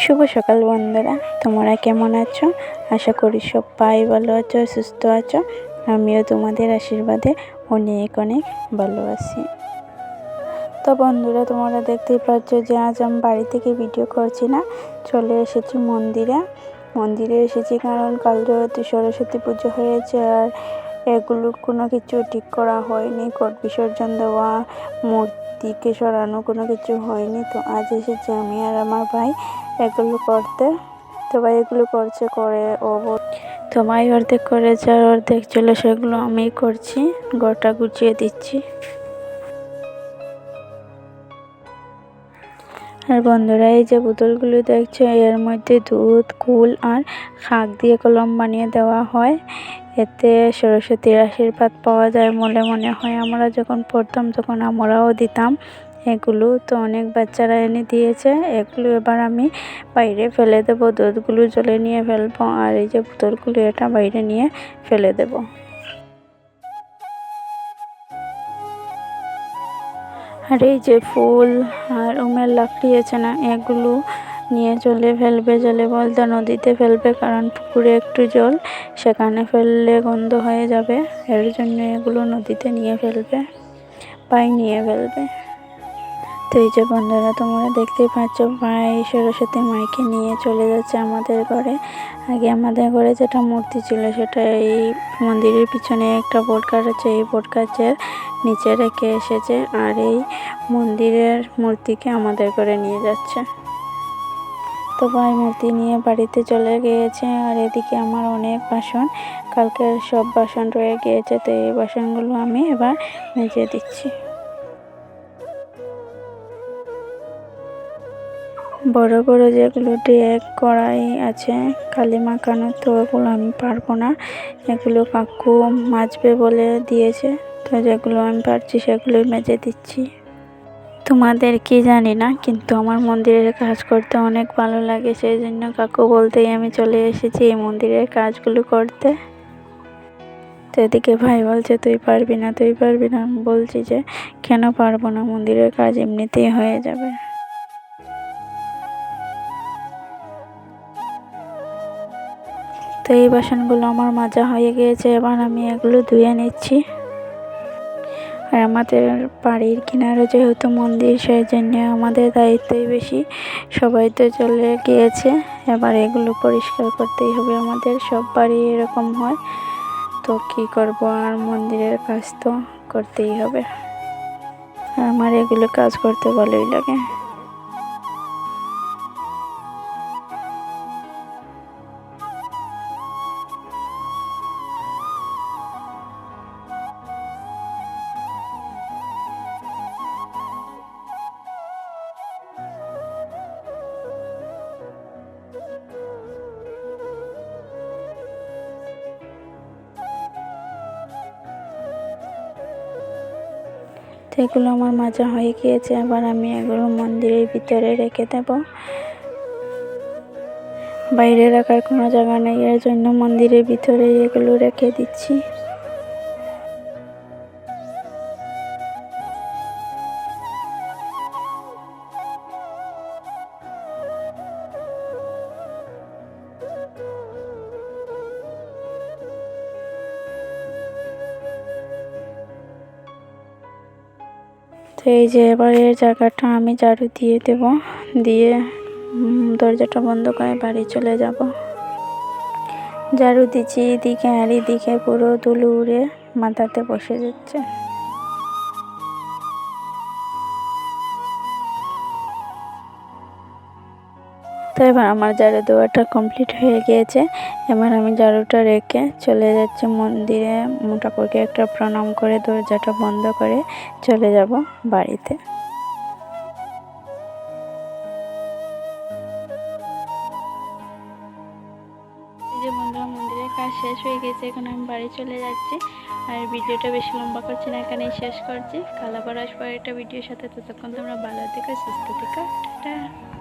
শুভ সকাল বন্ধুরা। তোমরা কেমন আছো? আশা করি সবাই ভালো আছো, সুস্থ আছো। আমিও তোমাদের আশীর্বাদে অনেক অনেক ভালো আছি। তো বন্ধুরা, তোমরা দেখতেই পাচ্ছ যে আজ আমি বাড়ি থেকে ভিডিও করছি না, চলে এসেছি মন্দিরে। মন্দিরে এসেছি কারণ কাল যেহেতু সরস্বতী পুজো হয়েছে আর এগুলো কোনো কিছু ঠিক করা হয়নি কট বিসর্জন দেওয়া মূর্তিকে সরানো কোনো কিছু হয়নি। তো আজ এসেছি আমি আর আমার ভাই। এগুলো করতে, তো ভাই এগুলো করছে, করে ও তো ভাই অর্ধেক করেছে আর অর্ধেক ছিল সেগুলো আমি করছি। গোটা গুছিয়ে দিচ্ছি। আর বন্ধুরা, এই যে বোতলগুলো দেখছ, এর মধ্যে দুধ, কুল আর শাক দিয়ে কলম বানিয়ে দেওয়া হয়। এতে সরস্বতীর আশীর্বাদ পাওয়া যায় বলে মনে হয়। আমরা যখন পড়তাম, তখন আমরাও দিতাম এগুলো। তো অনেক বাচ্চারা এনে দিয়েছে, এগুলো এবার আমি বাইরে ফেলে দেবো। দুধগুলো জলে নিয়ে ফেলব আর এই যে বোতলগুলো, এটা বাইরে নিয়ে ফেলে দেবো। আর এই যে ফুল আর উমের লাকড়ি আছে না, এগুলো নিয়ে চলে ফেলবে, জলে বলতে নদীতে ফেলবে, কারণ পুকুরে একটু জল সেখানে ফেললে গন্ধ হয়ে যাবে। এর জন্য এগুলো নদীতে নিয়ে ফেলবে পাই নিয়ে ফেলবে। তো এই যে বন্ধুরা, তোমরা দেখতেই পাচ্ছ, ভাই সরস্বতী মাইকে নিয়ে চলে যাচ্ছে আমাদের ঘরে। আগে আমাদের ঘরে যেটা মূর্তি ছিল, সেটা এই মন্দিরের পিছনে একটা বোট গাছ আছে। এই বোট গাছের নিচে রেখে এসেছে আর এই মন্দিরের মূর্তিকে আমাদের ঘরে নিয়ে যাচ্ছে। তো ভাই মূর্তি নিয়ে বাড়িতে চলে গিয়েছে আর এদিকে আমার অনেক বাসন। কালকের সব বাসন রয়ে গিয়েছে, তো এই বাসনগুলো আমি এবার মেজে দিচ্ছি। বড় বড় যেগুলো ডেক কড়াই আছে কালি মাখানো তো ওগুলো আমি পারব না। এগুলো কাকু মাজবে বলে দিয়েছে, তো যেগুলো আমি পারছি সেগুলোই মেজে দিচ্ছি। তোমাদের কি জানি না, কিন্তু আমার মন্দিরের কাজ করতে অনেক ভালো লাগে সেই জন্য কাকু বলতেই আমি চলে এসেছি এই মন্দিরের কাজগুলো করতে। তো এদিকে ভাই বলছে, তুই পারবি না, তুই পারবি না। বলছি যে, কেন পারব না? মন্দিরের কাজ এমনিতেই হয়ে যাবে। এই বাসনগুলো আমার মাজা হয়ে গিয়েছে, এবার আমি এগুলো ধুয়ে নিচ্ছি। আর আমাদের বাড়ির কিনারে যেহেতু মন্দির সেই জন্য আমাদের দায়িত্বই বেশি। সবাই তো চলে গিয়েছে, এবার এগুলো পরিষ্কার করতেই হবে। আমাদের সব বাড়ি এরকম হয়, তো কী করব? আর মন্দিরের কাজ তো করতেই হবে। আমার এগুলো কাজ করতে ভালোই লাগে। তো এগুলো আমার মাঝে হয়ে গিয়েছে আবার আমি এগুলো মন্দিরের ভিতরে রেখে দেব। বাইরে রাখার কোনো জায়গা নেই, এর জন্য মন্দিরের ভিতরে এগুলো রেখে দিচ্ছি। তো এই যে এবার এর জায়গাটা আমি ঝাড়ু দিয়ে দেব। দিয়ে দরজাটা বন্ধ করে বাড়ি চলে যাব। ঝাড়ু দিচ্ছি, এদিকে আর এদিকে পুরো তুলু উড়ে মাথাতে বসে যাচ্ছে। তো এবার আমার ঝাড়ু দেওয়াটা কমপ্লিট হয়ে গিয়েছে। এবার আমি ঝাড়ুটা রেখে চলে যাচ্ছি মন্দিরে। ঠাকুরকে একটা প্রণাম করে দরজাটা বন্ধ করে চলে যাব বাড়িতে। যে মন্দিরের কাজ শেষ হয়ে গেছে এখন আমি বাড়ি চলে যাচ্ছি। আর ভিডিওটা বেশি লম্বা করছি না, এখানেই শেষ করছি। কাল আবার আসব একটা ভিডিওর সাথে। ততক্ষণ তোমরা ভালো থেকো, সুস্থ থেকো। টাটা।